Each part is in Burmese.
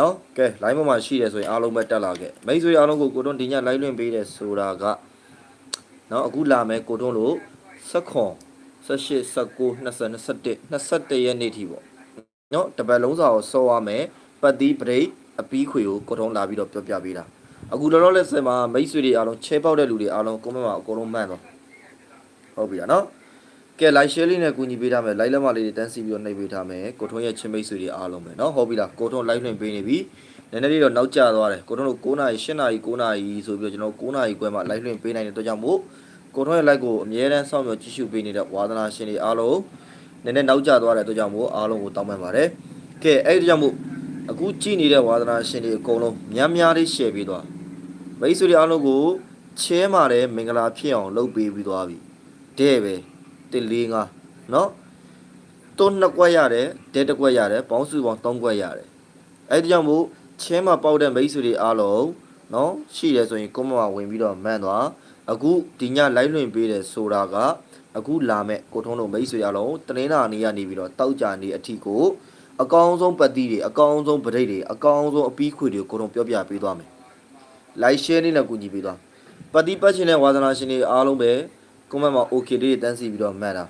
နော်ကဲ line ပေါ်မှာရှိတယ်ဆိုရင်အားလုံးပဲတက်လာခဲ့မိတ်ဆွေအားလုံးကိုကိုတွန်းဒီည line လွှင့်ပေးတယ်ဆိုတာကနော်အခုလာမယ်ကိုတွန်းလို့16 18 19 20 21 21ရက်နေ့ထိပေါ့နော်တပတ်လုံးစာကိုစောရမယ်ပတ်တိပရိတ်အပီးခွေကိုကိုတွန်းလာပြီးတော့ပြောပြပေးတာအခုလောလောလတ်ဆယ်မှာမိတ်ဆွေတွေအားလုံးချဲပေါက်တဲ့လူတွေအားလုံးကွန်မန့်မှာအကုန်လုံးမှန်တော့ဟုတ်ပြီလားနော် ကဲ like share လေးနဲ့ကူညီပေးထားမယ် like လက်မလေးတွေတန်းစီပြီးတော့နှိပ်ပေးထားမယ်ကိုထွန်းရဲ့ချင်းမိတ်ဆွေတွေအားလုံးပဲเนาะဟုတ်ပြီလားကိုထွန်း like လွှင့်ပေးနေပြီနည်းနည်းလေးတော့နောက်ကျသွားတယ်ကိုထွန်းတို့9နာရီ10နာရီ9နာရီဆိုပြီးတော့ကျွန်တော်9နာရီခွဲမှာ like လွှင့်ပေးနိုင်တဲ့အတွက်ကြောင့်မို့ကိုထွန်းရဲ့ like ကိုအမြဲတမ်းစောင့်မျှော်ကြည့်ရှုပေးနေတဲ့ဝါသနာရှင်တွေအားလုံးနည်းနည်းနောက်ကျသွားတဲ့အတွက်ကြောင့်မို့အားလုံးကိုတောင်းပန်ပါတယ်ကဲအဲ့ဒီကြောင့်မို့အခုကြည့်နေတဲ့ဝါသနာရှင်တွေအကုန်လုံးများများလေး share ပေးသွားမိတ်ဆွေတွေအားလုံးကိုချဲမှာလည်းမင်္ဂလာဖြစ်အောင်လုပ်ပေးပြီးသွားပြီတဲ့ပဲ 1 4 5เนาะတွန်းနှစ်ကွက်ရတယ်ဒဲတစ်ကွက်ရတယ်ပေါင်းစုပေါင်း3ကွက်ရတယ်အဲ့ဒီကြောင့်မို့ချင်းမှာပေါက်တဲ့မိတ်ဆွေတွေအားလုံးเนาะရှိတယ်ဆိုရင်ကွန်မန့်မှာဝင်ပြီးတော့မှန်သွားအခုဒီည live လွှင့်ပေးတယ်ဆိုတာကအခုလာမဲ့ကိုထုံးတို့မိတ်ဆွေအားလုံးတနင်္လာနေ့ကနေပြီးတော့တောက်ကြနေအထိကိုအကောင်းဆုံးပတ်တိတွေအကောင်းဆုံးပရိတ်တွေအကောင်းဆုံးအပီးခွေတွေကိုထုံးပြောပြပေးသွားမယ် like share လေးနဲ့ကူညီပေးသွားပတ်တိပတ်ချင်တဲ့ဝါသနာရှင်တွေအားလုံးပဲ ကွန်မန့်မှာ okay လေးတွေတန်းစီပြီးတော့မှန်တာ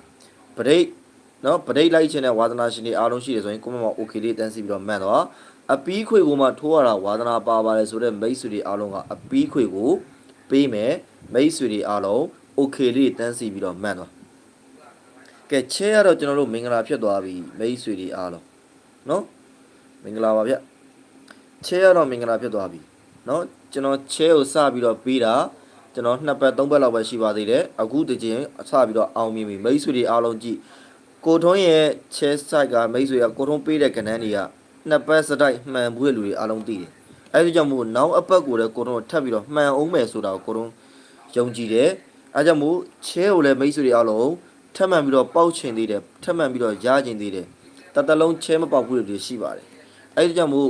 ပရိတ်နော်ပရိတ်လိုက်ချင်တဲ့ဝါသနာရှင်တွေအားလုံးရှိတယ်ဆိုရင်ကွန်မန့်မှာ okay လေးတန်းစီပြီးတော့မှန်တော့အပီးခွေကိုမှထိုးရတာဝါသနာပါပါတယ်ဆိုတဲ့မိတ်ဆွေတွေအားလုံးကအပီးခွေကိုပေးမယ်မိတ်ဆွေတွေအားလုံး okay လေးတန်းစီပြီးတော့မှန်တော့ကဲချဲရတော့ကျွန်တော်တို့မင်္ဂလာဖြစ်သွားပြီမိတ်ဆွေတွေအားလုံးနော်မင်္ဂလာပါဗျချဲရတော့မင်္ဂလာဖြစ်သွားပြီနော်ကျွန်တော်ချဲကိုစပြီးတော့ပေးတာ ကျွန်တော်နှစ်ပတ်သုံးပတ်လောက်ပဲရှိပါသေးတယ်အခုတကြင်အစပြီးတော့အောင်မြင်ပြီမိတ်ဆွေတွေအားလုံးကြည့်ကိုထွန်းရဲ့ချဲဆိုင်ကမိတ်ဆွေကကိုထွန်းပေးတဲ့ကဏ္ဍတွေကနှစ်ပတ်စတိုက်မှန်ဘူးတဲ့လူတွေအားလုံးသိတယ်အဲဒီကြောင့်မို့နောက်အပတ်ကိုလည်းကိုထွန်းထပ်ပြီးတော့မှန်အောင်မယ်ဆိုတာကိုကိုထွန်းယုံကြည်တယ်အဲကြောင့်မို့ချဲကိုလည်းမိတ်ဆွေတွေအားလုံးထပ်မှန်ပြီးတော့ပေါက်ချင်သေးတယ်ထပ်မှန်ပြီးတော့ရချင်သေးတယ်တတလုံးချဲမပေါက်ဘူးတွေရှိပါတယ်အဲဒီကြောင့်မို့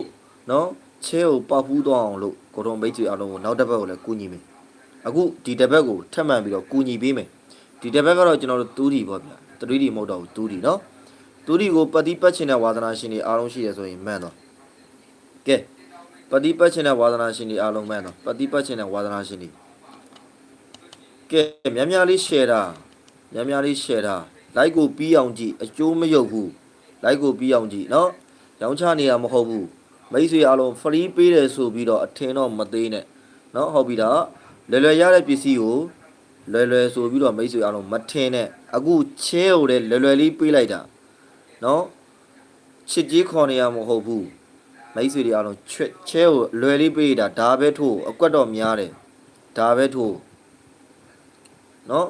နော်ချဲကိုပေါက်ဖူးသွားအောင်လို့ကိုထွန်းမိတ်ဆွေအားလုံးကိုနောက်တစ်ပတ်ကိုလည်းကူညီမယ် အခုဒီတစ်ဘက်ကိုထပ်မှန်ပြီးတော့ကူညီပေးမယ်ဒီတစ်ဘက်ကတော့ကျွန်တော်တို့တူးဒီပေါ့ဗျာ 3D မဟုတ်တော့ဘူးတူးဒီနော်တူးဒီကိုပတ်တိပတ်ချင်တဲ့ဝါသနာရှင်တွေအားလုံးရှိရဆိုရင်မှန်တော့ကဲပတ်တိပတ်ချင်တဲ့ဝါသနာရှင်တွေအားလုံးမှန်တော့ပတ်တိပတ်ချင်တဲ့ဝါသနာရှင်တွေကဲများများလေး share တာများများလေး share တာ like ကိုပြီးအောင်ကြည့်အကျိုးမရုပ်ဘူး like ကိုပြီးအောင်ကြည့်နော်ရောင်းချနေရမဟုတ်ဘူးမိတ်ဆွေအားလုံး free ပေးတယ်ဆိုပြီးတော့အထင်တော့မသေးနဲ့နော်ဟုတ်ပြီတော့ လွယ်လွယ်ရတဲ့ပစ္စည်းကိုလွယ်လွယ်ဆိုပြီးတော့မိတ်ဆွေအားလုံးမထင်နဲ့အခုချဲကိုလည်းလွယ်လွယ်လေးပေးလိုက်တာနော်ချစ်ကြီးခေါ်နေရမဟုတ်ဘူးမိတ်ဆွေတွေအားလုံးချဲချဲကိုလွယ်လေးပေးတာဒါပဲထို့အကွက်တော့များတယ်ဒါပဲထို့နော်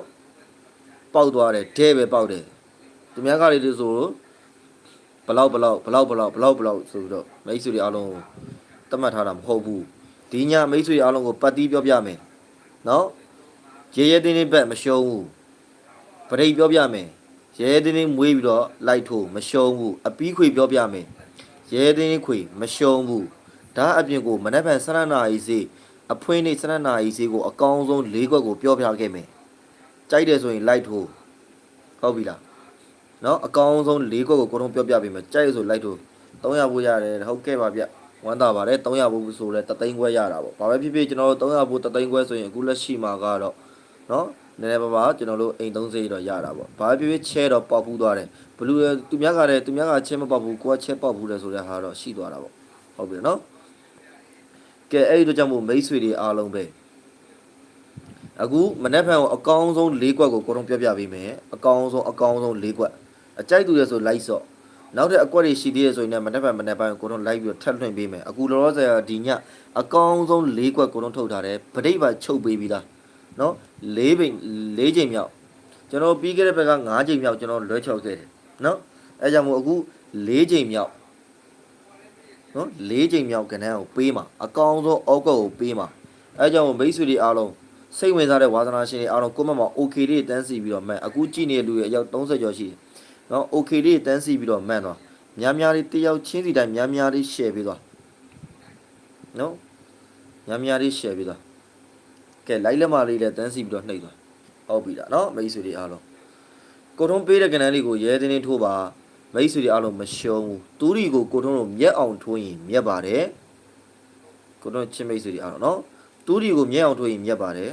ပေါက်သွားတယ်ဒဲပဲပေါက်တယ်သူများကလေးတွေဆိုဘလောက်ဘလောက်ဘလောက်ဘလောက်ဘလောက်ဘလောက်ဆိုပြီးတော့မိတ်ဆွေတွေအားလုံးတတ်မှတ်ထားတာမဟုတ်ဘူးဒီညမိတ်ဆွေအားလုံးကိုပတ်တီးပြောပြမယ် နော်ရဲရဲတင်းတင်းဘက်မရှုံးဘူးပရိတ်ပြောပြမယ်ရဲရဲတင်းတင်းမွေးပြီးတော့လိုက်ထိုးမရှုံးဘူးအပီးခွေပြောပြမယ်ရဲရဲတင်းတင်းခွေမရှုံးဘူးဒါအပြင်ကိုမနက်ဖြန်ဆရနာဤစေးအဖွင့်နေဆရနာဤစေးကိုအကောင်းဆုံး၄ခွက်ကိုပြောပြခဲ့မယ်ကြိုက်တယ်ဆိုရင်လိုက်ထိုးဟုတ်ပြီလားနော်အကောင်းဆုံး၄ခွက်ကိုကိုတော့ပြောပြပေးမယ်ကြိုက်ရဆိုလိုက်ထိုး300ဖို့ရတယ်ဟုတ်ကဲ့ပါဗျ ဝမ်းသာပါတယ်300ဘို့ဆိုလဲတသိန်းခွဲရတာပေါ့ဘာပဲဖြစ်ဖြစ်ကျွန်တော်တို့300ဘို့တသိန်းခွဲဆိုရင်အခုလက်ရှိမှာကတော့နော်နည်းနည်းပါးပါကျွန်တော်တို့အိမ်30တော့ရတာပေါ့ဘာပဲဖြစ်ဖြစ်ချဲတော့ပေါက်ဖူးသွားတယ်ဘလူးသူများကလည်းသူများကချဲမပေါက်ဘူးကိုကချဲပေါက်ဖူးတယ်ဆိုတဲ့ဟာတော့ရှိသွားတာပေါ့ဟုတ်ပြီနော်ကဲအဲ့ဒီတော့ကြောင့်မို့မိတ်ဆွေတွေအားလုံးပဲအခုမနေ့ဖန်ကိုအကောင်းဆုံး၄ကွက်ကိုကိုတော့ပြပြပေးမယ်အကောင်းဆုံးအကောင်းဆုံး၄ကွက်အကြိုက်သူရဆိုလိုက်စော့ နောက်တဲ့အကွက်တွေရှိသေးတယ်ဆိုရင်လည်းမနေ့ပိုင်းမနေ့ပိုင်းကိုတော့ live ပြီးတော့ထပ်လွှင့်ပေးမယ်အခုလောလောဆယ်ဒီညအကောင်းဆုံး၄ကွက်ကိုတော့ထုတ်ထားတယ်ဗဒိတ်ပါချုပ်ပေးပြီးသားနော်၄ပိန်၄ချိန်မြောက်ကျွန်တော်ပြီးခဲ့တဲ့ဘက်က၅ချိန်မြောက်ကျွန်တော်လွှဲချောက်ခဲ့တယ်နော်အဲကြောင့်မို့အခု၄ချိန်မြောက်နော်၄ချိန်မြောက်ကဏ္ဍကိုပေးမှာအကောင်းဆုံးအောက်ကွက်ကိုပေးမှာအဲကြောင့်မို့မိတ်ဆွေတွေအားလုံးစိတ်ဝင်စားတဲ့ဝါသနာရှင်တွေအားလုံးကိုမတ်မှာ okay လေးတန်းစီပြီးတော့မှန်အခုကြည့်နေတဲ့လူတွေအယောက်30ကျော်ရှိတယ် နော် okay လေးတန်းစီပြီးတော့မှန်သွားများများလေးတယောက်ချင်းစီတိုင်းများများလေး share ပေးသွားနော်များများလေး share ပေးသွားကဲ like လက်မလေးလည်းတန်းစီပြီးတော့နှိပ်သွားဟုတ်ပြီလားနော်မိတ်ဆွေတွေအားလုံးကိုထုံးပေးတဲ့ကဏ္ဍလေးကိုရဲတင်းတင်းထိုးပါမိတ်ဆွေတွေအားလုံးမရှုံးဘူးတူရီကိုကိုထုံးတို့မျက်အောင်ထိုးရင်မျက်ပါတယ်ကိုထုံးချင်းမိတ်ဆွေတွေအားလုံးနော်တူရီကိုမျက်အောင်ထိုးရင်မျက်ပါတယ်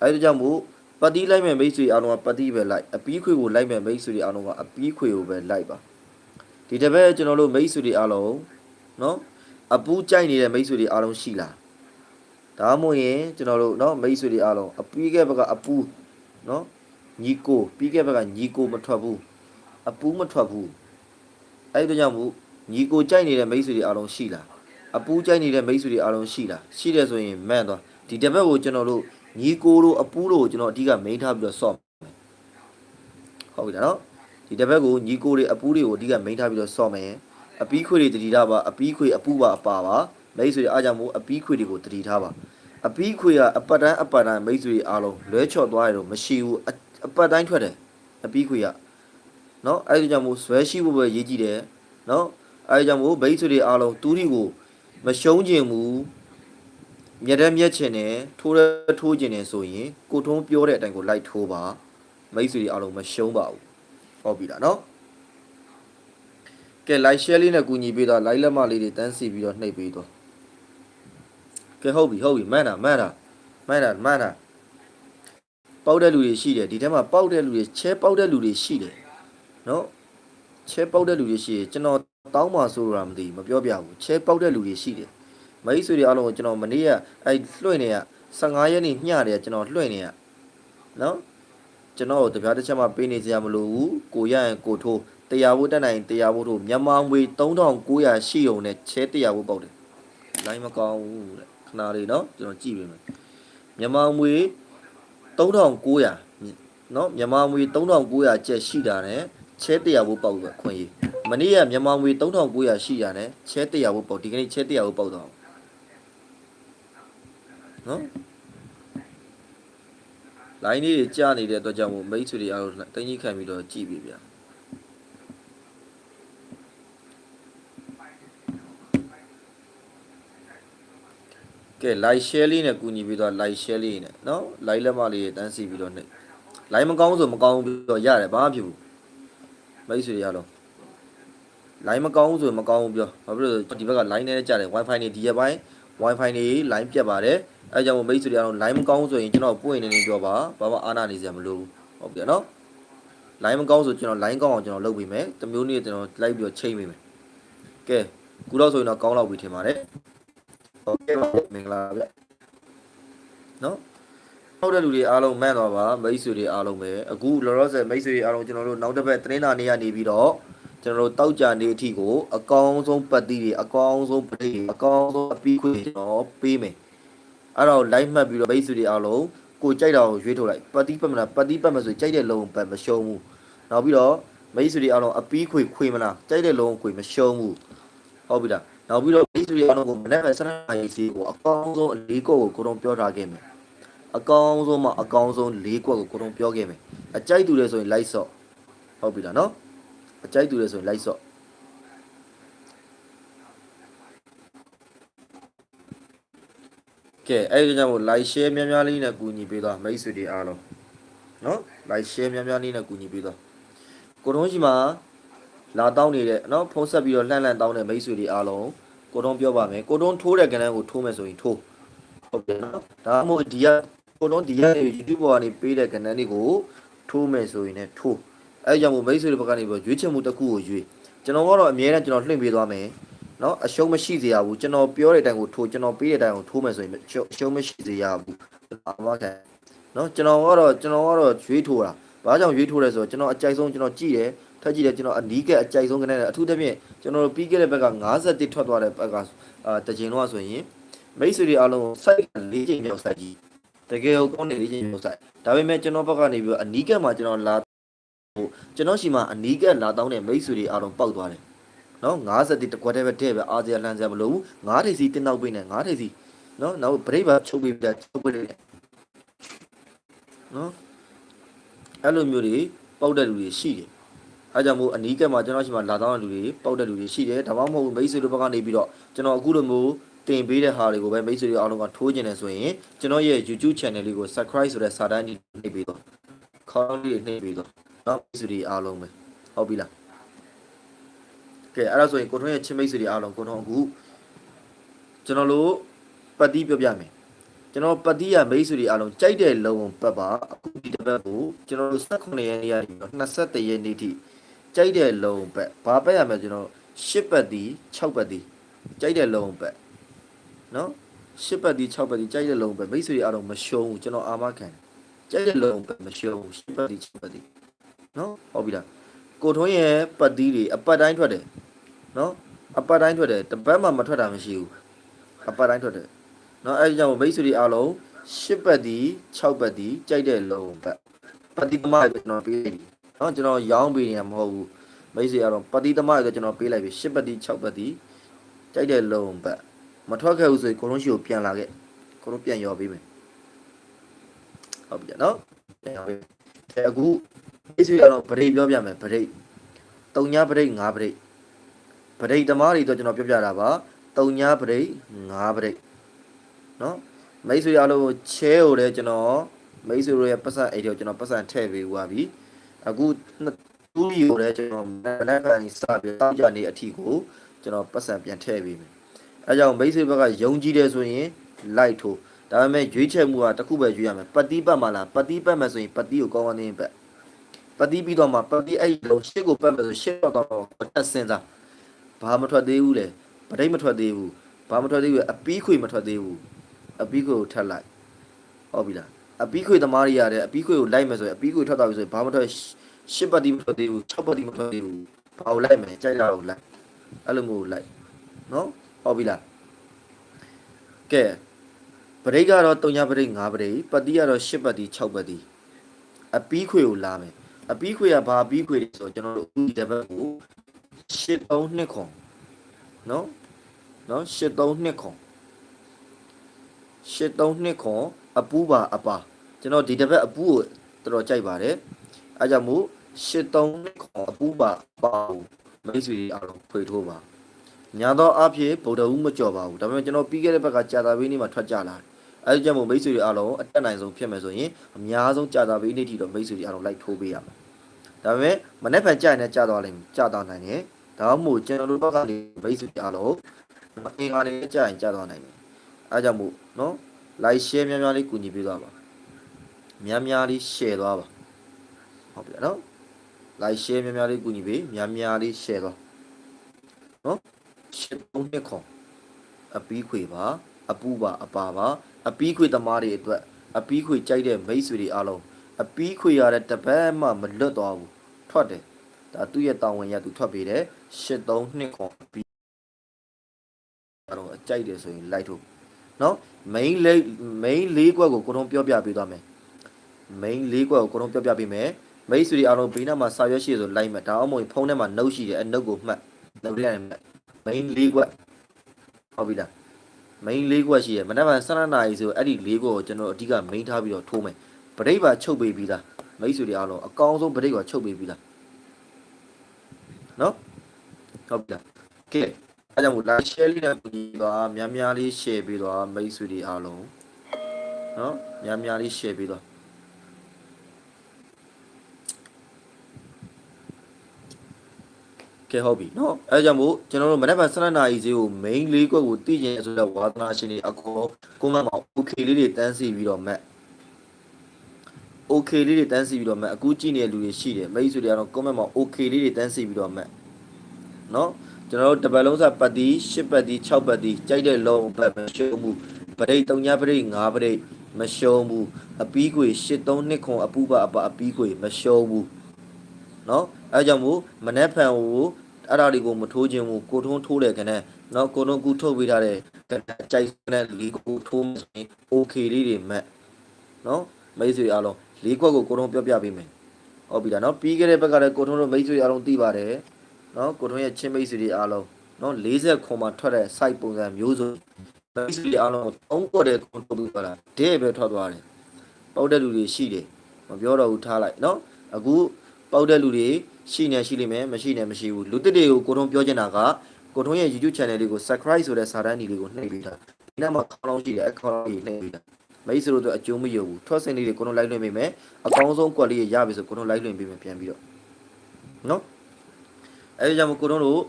အဲဒီကြောင့်မို့ ပတ်တိလိုက်မဲ့မိတ်ဆွေအားလုံးကပတ်တိပဲလိုက်အပီးခွေကိုလိုက်မဲ့မိတ်ဆွေတွေအားလုံးကအပီးခွေကိုပဲလိုက်ပါဒီတစ်ပတ်ကျွန်တော်တို့မိတ်ဆွေတွေအားလုံးနော်အပူးကြိုက်နေတဲ့မိတ်ဆွေတွေအားလုံးရှိလားဒါမှမဟုတ်ရင်ကျွန်တော်တို့နော်မိတ်ဆွေတွေအားလုံးအပီးကဲဘက်ကအပူးနော်ညီကိုပြီးခဲ့ဘက်ကညီကိုမထွက်ဘူးအပူးမထွက်ဘူးအဲ့ဒီတော့ကြောင့်မို့ညီကိုကြိုက်နေတဲ့မိတ်ဆွေတွေအားလုံးရှိလားအပူးကြိုက်နေတဲ့မိတ်ဆွေတွေအားလုံးရှိလားရှိတယ်ဆိုရင်မှန်သွားဒီတစ်ပတ်ကိုကျွန်တော်တို့ ညီကိုတို့အပူးတို့ကိုကျွန်တော်အဓိကမိန်ထားပြီးတော့ဆော့ဟုတ်ပြီလားနော်ဒီတစ်ပတ်ကိုညီကိုတွေအပူးတွေကိုအဓိကမိန်ထားပြီးတော့ဆော့မယ်အပီးခွေတွေတတိထားပါအပီးခွေအပူးပါအပါပါမိတ်ဆွေတွေအားကြောင့်မို့အပီးခွေတွေကိုတတိထားပါအပီးခွေကအပတ်တန်းအပတ်တန်းမိတ်ဆွေတွေအားလုံးလွဲချော့သွားရတော့မရှိဘူးအအပတ်တိုင်းထွက်တယ်အပီးခွေကနော်အဲ့ဒီကြောင့်မို့ဇွဲရှိဖို့ပဲရေးကြည့်တယ်နော်အဲ့ဒီကြောင့်မို့မိတ်ဆွေတွေအားလုံးတူးရီကိုမရှုံးခြင်းဘူး မြက်တဲ့မြက်ချင်တယ်ထိုးတဲ့ထိုးခြင်းတယ်ဆိုရင်ကိုထုံးပြောတဲ့အတိုင်းကိုလိုက်ထိုးပါမိတ်ဆွေတွေအားလုံးမရှုံးပါဘူးဟုတ်ပြီလားနော်ကဲ like share လေးနဲ့ကူညီပေးတော့ like လက်မလေးတွေတန်းစီပြီးတော့နှိပ်ပေးတော့ကဲဟုတ်ပြီဟုတ်ပြီမှန်တာမှန်တာမှန်တာမှန်တာပေါက်တဲ့လူတွေရှိတယ်ဒီထဲမှာပေါက်တဲ့လူတွေချဲပေါက်တဲ့လူတွေရှိတယ်နော်ချဲပေါက်တဲ့လူတွေရှိတယ်ကျွန်တော်တောင်းပါဆိုတော့မသိဘူးမပြောပြဘူးချဲပေါက်တဲ့လူတွေရှိတယ် မိတ်ဆွေတွေအားလုံးကိုကျွန်တော်မနေ့ကအဲ့လွှင့်နေရ15ရက်နေ့ညနေကျွန်တော်လွှင့်နေရနော်ကျွန်တော်တပြားတစ်ချက်မှပေးနေစရာမလိုဘူးကိုရရင်ကိုထိုးတရားဖို့တက်နိုင်တရားဖို့ထိုးမြန်မာငွေ3900ရှိုံနဲ့ချဲတရားဖို့ပေါက်တယ်လိုင်းမကောင်းဘူးတဲ့ခဏလေးနော်ကျွန်တော်ကြည့်ပေးမယ်မြန်မာငွေ3900နော်မြန်မာငွေ3900ကျက်ရှိတာနဲ့ချဲတရားဖို့ပေါက်ပဲခွင့်ရမနေ့ကမြန်မာငွေ3900ရှိတာနဲ့ချဲတရားဖို့ပေါက်ဒီကနေ့ချဲတရားဖို့ပေါက်တော့ နော်လိုင်းလေးတွေကြာနေတဲ့အတွက်ကြောင့်မို့မိတ်ဆွေတွေအားလုံးတင်းကြီးခံပြီးတော့ကြည့်ပြီဗျာကဲ like share လေးနဲ့ကူညီပြီးတော့ like share လေးနဲ့နော် like လက်မလေးတန်းစီပြီးတော့နေ like မကောင်းဆိုမကောင်းပြီးတော့ရတယ်ဘာမှဖြစ်ဘူးမိတ်ဆွေရတော့ line မကောင်းဆိုမကောင်းဘူးပြောဘာဖြစ်လို့ဒီဘက်က line နဲ့ကြာတယ် wifi နေဒီရက်ပိုင်း wifi နေ line ပြတ်ပါတယ် အဲကြောင့်မိတ်ဆွေတွေအားလုံး line မကောင်းဆိုရင်ကျွန်တော်ပွင့်နေနေပြောပါဘာမှအားနာနေစရာမလိုဘူးဟုတ်ပြီနော် line မကောင်းဆိုကျွန်တော် line ကောင်းအောင်ကျွန်တော်လုပ်ပေးမယ်တမျိုးနေ့ကျွန်တော်လိုက်ပြီးတော့ချိန်ပေးမယ်ကဲခုတော့ဆိုရင်တော့ကောင်းတော့ပြီထင်ပါတယ်ဟုတ်ကဲ့ပါမင်္ဂလာဗျနော်ဟုတ်တဲ့လူတွေအားလုံးမှန်သွားပါမိတ်ဆွေတွေအားလုံးပဲအခုလောလောဆယ်မိတ်ဆွေတွေအားလုံးကျွန်တော်တို့နောက်တစ်ပတ်သတင်းစာနေရနေပြီးတော့ကျွန်တော်တို့တောက်ကြနေအထိကိုအကောင်းဆုံးပတ်တိတွေအကောင်းဆုံးပရိအကောင်းဆုံးအပီးခွေကျွန်တော်ပေးမယ် အဲ့တော့ live မှတ်ပြီးတော့မိတ်ဆွေတွေအားလုံးကိုကြိုက်တာကိုရွေးထုတ်လိုက်ပတ်တိပတ်မလားပတ်တိပတ်မဆိုကြိုက်တဲ့လုံးပတ်မရှုံးဘူးနောက်ပြီးတော့မိတ်ဆွေတွေအားလုံးအပီးခွေခွေမလားကြိုက်တဲ့လုံးခွေမရှုံးဘူးဟုတ်ပြီလားနောက်ပြီးတော့မိတ်ဆွေတွေအားလုံးကိုမနေ့ကစနေနေ့စီကိုအကောင်းဆုံးအလေးကိုကိုကိုတော့ပြောထားခဲ့မယ်အကောင်းဆုံးမှအကောင်းဆုံး၄ကွက်ကိုကိုတုံးပြောခဲ့မယ်အကြိုက်သူလဲဆိုရင်လိုက်ဆော့ဟုတ်ပြီလားနော်အကြိုက်သူလဲဆိုရင်လိုက် ကဲအဲ့ဒီကြောင့်မို့ like share များများလေးနဲ့ကူညီပေးသွားမိတ်ဆွေတွေအားလုံးနော် like share များများလေးနဲ့ကူညီပေးသွားကိုတုံးရှိမှာလာတောင်းနေတဲ့နော်ဖုန်းဆက်ပြီးတော့လှန့်လှန့်တောင်းတဲ့မိတ်ဆွေတွေအားလုံးကိုတုံးပြောပါမယ်ကိုတုံးထိုးတဲ့ကဏ္ဍကိုထိုးမယ်ဆိုရင်ထိုးဟုတ်ပြီနော်ဒါမှမဟုတ်ဒီကကိုတော့ဒီကနေ YouTube ပေါ်ကနေပေးတဲ့ကဏ္ဍတွေကိုထိုးမယ်ဆိုရင်လည်းထိုးအဲကြောင့်မို့မိတ်ဆွေတွေဘက်ကနေပြီးရွေးချယ်မှုတစ်ခုကိုရွေးကျွန်တော်ကတော့အမြဲတမ်းကျွန်တော်လွှင့်ပေးသွားမယ် နော်အရှုံးမရှိစေရဘူးကျွန်တော်ပြောတဲ့အတိုင်းကိုထိုးကျွန်တော်ပေးတဲ့အတိုင်းကိုထိုးမယ်ဆိုရင်အရှုံးမရှိစေရဘူးအာမခံနော်ကျွန်တော်ကတော့ကျွန်တော်ကတော့ရွေးထိုးတာဘာကြောင့်ရွေးထိုးလဲဆိုတော့ကျွန်တော်အကြိုက်ဆုံးကျွန်တော်ကြည့်တယ်ထပ်ကြည့်တယ်ကျွန်တော်အနီးကအကြိုက်ဆုံးကနေအထူးသဖြင့်ကျွန်တော်ပြီးခဲ့တဲ့ဘက်က51ထွက်သွားတဲ့ဘက်ကအာတကြင်တော့ဆိုရင်မိတ်ဆွေတွေအားလုံးစိုက်၄ချိန်မြောက်စိုက်ကြီးတကယ်ကိုကောင်းတဲ့၄ချိန်မြောက်စိုက်ဒါပေမဲ့ကျွန်တော်ဘက်ကနေပြီးအနီးကမှာကျွန်တော်လာဟိုကျွန်တော်ရှိမှအနီးကလာတောင်းတဲ့မိတ်ဆွေတွေအားလုံးပောက်သွားတယ် နော်90တိတကွက်တည်းပဲတဲ့ပဲအားစရာလမ်းစရာမလိုဘူးငါးထိပ်စီတင်းတော့ပိနေငါးထိပ်စီနော်နောက်ဘရိတ်ပါချုပ်ပြီးတာချုပ်ပြီးတယ်နော်အဲ့လိုမျိုးတွေပောက်တဲ့လူတွေရှိတယ်အားကြောင့်မို့အနီးကပ်မှာကျွန်တော်ရှိမှလာတော့လူတွေပောက်တဲ့လူတွေရှိတယ်ဒါမှမဟုတ်မိတ်ဆွေတို့ဘက်ကနေပြီးတော့ကျွန်တော်အခုလိုမျိုးတင်ပေးတဲ့ဟာတွေကိုပဲမိတ်ဆွေတွေအားလုံးကထိုးကျင်နေဆိုရင်ကျွန်တော်ရဲ့ YouTube channel လေးကို subscribe ဆိုတဲ့စာတန်းကြီးနှိပ်ပြီးတော့ခေါင်းလေးနှိပ်ပြီးတော့နောက်မိတ်ဆွေတွေအားလုံးပဲဟုတ်ပြီလား ကဲအဲ့ဒါဆိုရင်ကိုထွန်းရဲ့ချင်းမိတ်ဆွေတွေအားလုံးကိုထွန်းအခုကျွန်တော်တို့ပတ်တိပြောပြမယ်ကျွန်တော်ပတ်တိရမိတ်ဆွေတွေအားလုံးကြိုက်တဲ့လုံပတ်ပါအခုဒီတစ်ပတ်ကိုကျွန်တော်တို့18ရက်နေ့ကနေပြီးတော့21ရက်နေ့ထိကြိုက်တဲ့လုံပတ်ဘာပတ်ရမလဲကျွန်တော်10ပတ်တီ6ပတ်တီကြိုက်တဲ့လုံပတ်နော်10ပတ်တီ6ပတ်တီကြိုက်တဲ့လုံပတ်မိတ်ဆွေတွေအားလုံးမရှုံးဘူးကျွန်တော်အာမခံကြိုက်တဲ့လုံပတ်မရှုံးဘူး10ပတ်တီ6ပတ်တီနော်ဟုတ်ပြီလား ကိုထွန်းရဲ့ပတ်တီတွေအပတ်တိုင်းထွက်တယ်နော်အပတ်တိုင်းထွက်တယ်တစ်ပတ်မှမထွက်တာမရှိဘူးအပတ်တိုင်းထွက်တယ်နော်အဲဒီကြောင့်မိတ်ဆွေတွေအားလုံး10ပတ်ဒီ6ပတ်ဒီကြိုက်တဲ့လုံးပတ်ပတ်တိသမားကိုကျွန်တော်ပေးလိုက်ပြီနော်ကျွန်တော်ရောင်းပေးနေတာမဟုတ်ဘူးမိတ်ဆွေအားလုံးပတ်တိသမားကိုကျွန်တော်ပေးလိုက်ပြီ10ပတ်ဒီ6ပတ်ဒီကြိုက်တဲ့လုံးပတ်မထွက်ခဲ့ဘူးဆိုရင်ကိုလုံးရှိကိုပြန်လာခဲ့ကိုလုံးပြန်ရောပေးမယ်ဟုတ်ပြီနော်ပြန်ရောပေးတယ်အခု မိတ်ဆွေအားလုံးဗရိတ်ပြောပြမယ်ဗရိတ်3ညဗရိတ်5ဗရိတ်ပရိတ်သမားတွေတော့ကျွန်တော်ပြောပြတာပါတုံညာပရိတ်၅ပရိတ်နော်မိတ်ဆွေအားလုံးချဲကိုလည်းကျွန်တော်မိတ်ဆွေတို့ရဲ့ပတ်စံအိတ်တွေကိုကျွန်တော်ပတ်စံထည့်ပေးသွားပြီအခုတူလီကိုလည်းကျွန်တော်မနက်ကနေစပြီးတောက်ကြနေအထီကိုကျွန်တော်ပတ်စံပြန်ထည့်ပေးမယ်အဲကြောင့်မိတ်ဆွေဘက်ကယုံကြည်တယ်ဆိုရင် like ထိုးဒါပေမဲ့ရွေးချယ်မှုကတစ်ခုပဲရွေးရမယ်ပတိပတ်မှာလားပတိပတ်မယ်ဆိုရင်ပတိကိုကောင်းကောင်းနေပတ် ပတိပြီးတော့မှပတိအဲ့လုံးရှစ်ကိုပတ်မယ်ဆိုရှစ်တော့တော့တက်စင်စားဘာမထွက်သေးဘူးလေပဋိမထွက်သေးဘူးဘာမထွက်သေးဘူးအပီးခွေမထွက်သေးဘူးအပီးခွေကိုထပ်လိုက်ဟုတ်ပြီလားအပီးခွေသမားတွေရတယ်အပီးခွေကိုလိုက်မယ်ဆိုရင်အပီးခွေထွက်သွားပြီဆိုရင်ဘာမထွက်ရှစ်ပတ်တိမထွက်သေးဘူး6ပတ်တိမထွက်သေးဘူးဘာကိုလိုက်မယ်ကြိုက်တာကိုလိုက်အဲ့လိုမျိုးလိုက်နော်ဟုတ်ပြီလားကဲပရိတ်ကတော့3ညပရိတ်5ပရိတ်ပတိကတော့10ပတ်တိ6ပတ်တိအပီးခွေကိုလာမယ် အပီးခွေကဘာအပီးခွေလဲဆိုတော့ကျွန်တော်တို့ဒီတစ်ပတ်ကို83နှစ်ခွန်နော်နော်83နှစ်ခွန်83နှစ်ခွန်အပူးပါအပါကျွန်တော်ဒီတစ်ပတ်အပူးကိုတော်တော်ကြိုက်ပါတယ်အဲကြောင့်မို့83နှစ်ခွန်အပူးပါအပါကိုမိတ်ဆွေတွေအားလုံးဖွေထိုးပါညာတော့အဖြစ်ဗုဒ္ဓဦးမကြော်ပါဘူးဒါပေမဲ့ကျွန်တော်ပြီးခဲ့တဲ့ဘက်ကကြာတာဘေးနေ့မှာထွက်ကြလာတယ် အဲကြောင့်မို့မိတ်ဆွေတွေအားလုံးအတက်နိုင်ဆုံးဖြစ်မယ်ဆိုရင်အများဆုံးကြာတာဘေးနေ့ထိတော့မိတ်ဆွေတွေအားလုံးလိုက်ထိုးပေးရမယ်ဒါပေမဲ့မနေ့ဖန်ကြာရင်လည်းကြာသွားလိမ့်မယ်ကြာသွားနိုင်တယ်ဒါမှမဟုတ်ကျွန်တော်တို့ဘက်ကနေမိတ်ဆွေအားလုံးအင်္ဂါလေးကြာရင်ကြာသွားနိုင်တယ်အဲကြောင့်မို့နော် like share များများလေးကူညီပေးသွားပါများများလေး share သွားပါဟုတ်ပြီလားနော် like share များများလေးကူညီပေးများများလေး share သွားနော် share သုံးနှစ်ခွန်အပီးခွေပါ အပူပါအပါပါ အပီးခွေသမားတွေအတွက်အပီးခွေကြိုက်တဲ့မိတ်ဆွေတွေအားလုံးအပီးခွေရတဲ့တပတ်မှမလွတ်သွားဘူးထွက်တယ်ဒါသူ့ရဲ့တာဝန်ရသူထွက်ပေးတယ်83နှစ်ခွန်အပီးအားလုံးအကြိုက်တယ်ဆိုရင်လိုက်ထုတ်နော် main လေး main လေးကွက်ကိုကိုတုံးပြောပြပေးသွားမယ် main လေးကွက်ကိုကိုတုံးပြောပြပေးမယ်မိတ်ဆွေတွေအားလုံးဘေးနားမှာစာရွက်ရှိရဆိုလိုက်မယ်ဒါအောင်မဟုတ်ဖုန်းထဲမှာ note ရှိတယ်အဲ note ကိုမှတ် note လေးနဲ့မှတ် main လေးကွက်ဟုတ်ပြီလား main လေးကွက်ရှိရမနေ့က12နာရီဆိုအဲ့ဒီလေးကွက်ကိုကျွန်တော်အဓိက main ထားပြီးတော့ထိုးမယ်ပရိတ်ပါချုပ်ပေးပြီးသားမိတ်ဆွေတွေအားလုံးအကောင်းဆုံးပရိတ်ပါချုပ်ပေးပြီးသားနော်ဟုတ်ပြီလားကဲအဲကြောင့်မို့ like share လေးနဲ့ပူညီသွားများများလေး share ပေးသွားမိတ်ဆွေတွေအားလုံးနော်များများလေး share ပေးသွား ကဲဟုတ်ပြီနော်အဲကြောင့်မို့ကျွန်တော်တို့မနေ့က12နာရီဈေးကို main လေးကွက်ကိုတည်ကျင်ဆိုတော့ဝါသနာရှင်တွေအကောကိုမမှာ okay လေးတွေတန်းစီပြီးတော့မက် okay လေးတွေတန်းစီပြီးတော့မက်အခုကြည့်နေတဲ့လူတွေရှိတယ်မိတ်ဆွေတွေကတော့ comment မှာ okay လေးတွေတန်းစီပြီးတော့မက်နော်ကျွန်တော်တို့တပတ်လုံးစာပတ်တီ10ပတ်တီ6ပတ်တီကြိုက်တဲ့လုံးပတ်မရှုံးဘူးပရိတ်3ညပရိတ်5ပရိတ်မရှုံးဘူးအပီးခွေ83နှစ်ခွန်အပူပါအပအပီးခွေမရှုံးဘူးနော်အဲကြောင့်မို့မနေ့ဖန်ကို အဲ့ဒါတွေကိုမထိုးခြင်းဘူးကိုထုံးထိုးတယ်ခနဲ့နော်ကိုထုံးကူထုတ်ပေးထားတဲ့ကြိုက်တဲ့လီကိုထိုးမှဆိုရင် okay လေးတွေမက်နော်မိတ်ဆွေအားလုံးလေးခွက်ကိုကိုထုံးပြောပြပေးမယ်ဟုတ်ပြီလားနော်ပြီးခဲ့တဲ့ဘက်ကလည်းကိုထုံးတို့မိတ်ဆွေအားလုံးသိပါတယ်နော်ကိုထုံးရဲ့ချင်းမိတ်ဆွေတွေအားလုံးနော်40ခွန်မှာထွက်တဲ့ site ပုံစံမျိုးစုံမိတ်ဆွေအားလုံးသုံးခွက်တဲ့ကိုထုတ်ပြီးသွားတာဒဲပဲထွက်သွားတယ်ပေါက်တဲ့လူတွေရှိတယ်မပြောတော့ဘူးထားလိုက်နော်အခုပေါက်တဲ့လူတွေ ရှိနေရှိလိမ့်မယ်မရှိနေမရှိဘူးလူတစ်တွေကိုကိုထုံးပြောချင်တာကကိုထုံးရဲ့ YouTube channel လေးကို subscribe ဆိုတဲ့စာတန်းဒီလေးကိုနှိပ်ပေးတာဒီနောက်မှာခေါင်းလုံးရှိတယ်အခေါင်းလုံးကြီးနှိပ်ပေးတာမိတ်ဆွေတို့အကျိုးမရဘူးထွက်စင်လေးတွေကိုထုံးလိုက်လွှင့်ပေးမယ်အကောင်းဆုံးကွက်လေးရပြီဆိုကိုထုံးလိုက်လွှင့်ပေးမယ်ပြန်ပြီးတော့နော်အဲဒီကြောင့်ကိုထုံးတို့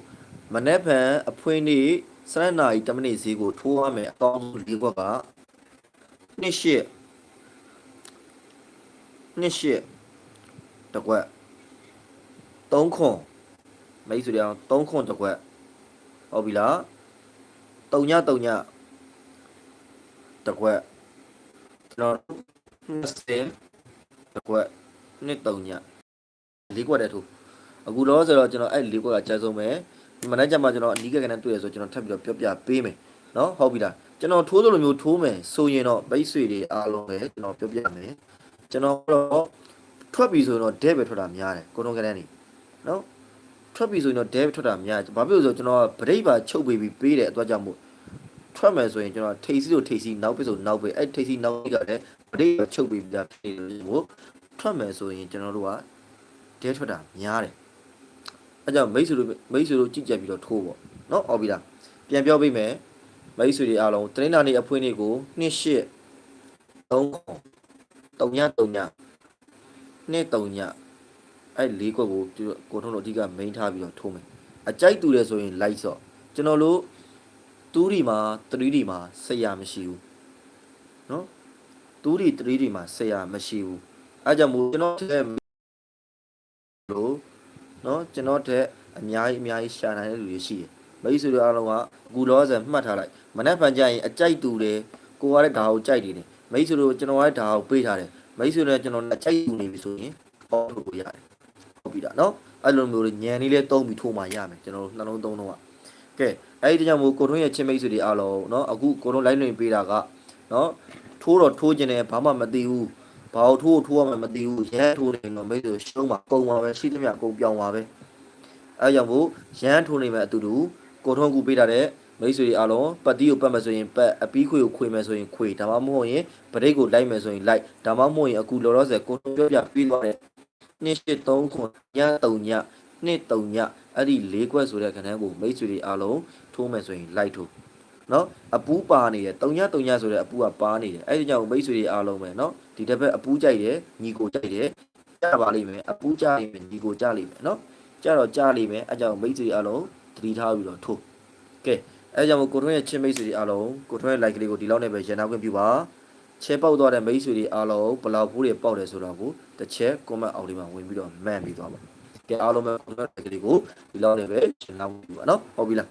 မနေ့ဖန်အဖွင့်နေ့စရနာရီ10မိနစ်ဈေးကိုထိုးရမယ်အကောင်းဆုံး၄ခွက်ကနှစ်ရှစ်နှစ်ရှစ်တစ်ခွက် 3ခွန်မိတ်ဆွေတွေအောင်3ခွန်တစ်ခွက်ဟုတ်ပြီလား3ည3ညတစ်ခွက်ကျွန်တော်20တစ်ခွက်နှစ်3ည၄ခွက်တည်းထိုးအခုတော့ဆိုတော့ကျွန်တော်အဲ့၄ခွက်ကကျဆုံးမယ်ဒီမနက်ကျမှကျွန်တော်အနီးကကနေတွေ့ရဆိုကျွန်တော်ထပ်ပြီးတော့ပြောပြပေးမယ်နော်ဟုတ်ပြီလားကျွန်တော်ထိုးသလိုမျိုးထိုးမယ်ဆိုရင်တော့ပိတ်ဆွေတွေအားလုံးပဲကျွန်တော်ပြောပြမယ်ကျွန်တော်တော့ထွက်ပြီဆိုရင်တော့ဒဲပဲထွက်တာများတယ်ကိုလုံးကတန်းနေ နော်ထွက်ပြီဆိုရင်တော့ dev ထွက်တာများဘာဖြစ်လို့ဆိုတော့ကျွန်တော်ဗရိတ်ပါချုပ်ပေးပြီးပေးတယ်အတွက်ကြောင့်မို့ထွက်မယ်ဆိုရင်ကျွန်တော်ထိတ်စီဆိုထိတ်စီနောက်ပိဆိုနောက်ပိအဲ့ထိတ်စီနောက်ကလည်းဗရိတ်ပါချုပ်ပေးပြီးသားဖြစ်လို့မို့ထွက်မယ်ဆိုရင်ကျွန်တော်တို့က dev ထွက်တာများတယ်အဲ့ကြောင့်မိတ်ဆွေတို့မိတ်ဆွေတို့ကြည့်ကြပြီးတော့ထိုးပေါ့နော်အော်ပြီလားပြန်ပြောပေးမယ်မိတ်ဆွေတွေအားလုံးတနင်္လာနေ့အဖွင့်နေ့ကို2 8 3 3ည3ည2 3ည အဲ့၄ခွက်ကိုကိုထုံးတို့အဓိက main ထားပြီးတော့ထိုးမယ်အကြိုက်တူတယ်ဆိုရင် like ဆော့ကျွန်တော်တို့2ဒီမှာ3ဒီမှာဆရာမရှိဘူးနော်2ဒီ3ဒီမှာဆရာမရှိဘူးအဲကြောင့်မို့ကျွန်တော်တဲ့လို့ เนาะကျွန်တော်တက်အများကြီးအများကြီးရှာနိုင်တဲ့လူတွေရှိတယ်မိတ်ဆွေတွေအားလုံးကအခုလောဆယ်မှတ်ထားလိုက်မနက်ဖြန်ကျရင်အကြိုက်တူတယ်ကိုကလည်းဒါကိုကြိုက်တယ်မိတ်ဆွေတို့ကျွန်တော်ကလည်းဒါကိုပေးထားတယ်မိတ်ဆွေတွေကျွန်တော်လည်းအကြိုက်တူနေပြီဆိုရင်ပေါ်ထုတ်လို့ရတယ် ပြီးတာနော်အဲ့လိုမျိုးတွေညံလေးလဲတုံးပြီးထိုးမှရမယ်ကျွန်တော်တို့နှလုံးသုံးလုံးကကဲအဲ့ဒီကြောင့်မို့ကိုထွန်းရဲ့ချင်းမိတ်ဆွေတွေအားလုံးနော်အခုကိုထွန်း line လွင်ပေးတာကနော်ထိုးတော့ထိုးကျင်တယ်ဘာမှမသိဘူးဘာလို့ထိုးထိုးရမှမသိဘူးရမ်းထိုးနေတော့မိတ်ဆွေရှုံးမှာကုံပါပဲရှိသမျှကုံပြောင်းပါပဲအဲ့ကြောင့်မို့ရမ်းထိုးနေမဲ့အတူတူကိုထွန်းကူပေးတာတဲ့မိတ်ဆွေတွေအားလုံးပတ်တီးကိုပတ်မယ်ဆိုရင်ပတ်အပီးခွေကိုခွေမယ်ဆိုရင်ခွေဒါမှမဟုတ်ရင်ဗရိတ်ကိုလိုက်မယ်ဆိုရင်လိုက်ဒါမှမဟုတ်ရင်အခုလောလောဆယ်ကိုထွန်းပြောပြပြီးသွားတဲ့ 283ခွန်ည3ည23ညအဲ့ဒီ၄ခွက်ဆိုတဲ့ခဏန်းကိုမိတ်ဆွေတွေအားလုံးထိုးမယ်ဆိုရင်လိုက်ထိုးနော်အပူးပါနေတယ်3ည3ညဆိုတဲ့အပူးကပါနေတယ်အဲ့ဒီကြောင့်မိတ်ဆွေတွေအားလုံးပဲနော်ဒီတစ်ပတ်အပူးကြိုက်တယ်ညီကိုကြိုက်တယ်ကြပါလိမ့်မယ်အပူးကြလိမ့်မယ်ညီကိုကြလိမ့်မယ်နော်ကြတော့ကြားလိမ့်မယ်အဲကြောင့်မိတ်ဆွေအလုံးသတိထားပြီးတော့ထိုးကဲအဲကြောင့်မို့ကိုထွန်းရဲ့ချင်းမိတ်ဆွေတွေအလုံးကိုထွန်းရဲ့ like ကလေးကိုဒီလောက်နဲ့ပဲရန်နာခွင့်ပြုပါ ချဲပေါက်သွားတဲ့မိတ်ဆွေတွေအလုံးဘလောက်ဘူးတွေပေါက်တယ်ဆိုတော့ကိုတစ်ချက် comment အောက်လေးမှာဝင်ပြီးတော့မှန်ပြီးသွားပါကဲအားလုံးပဲကိုထွန်းရဲ့ like ကလေးကိုဒီလောက်နဲ့ပဲရန်နာခွင့်ပြုပါနော်ဟုတ်ပြီလား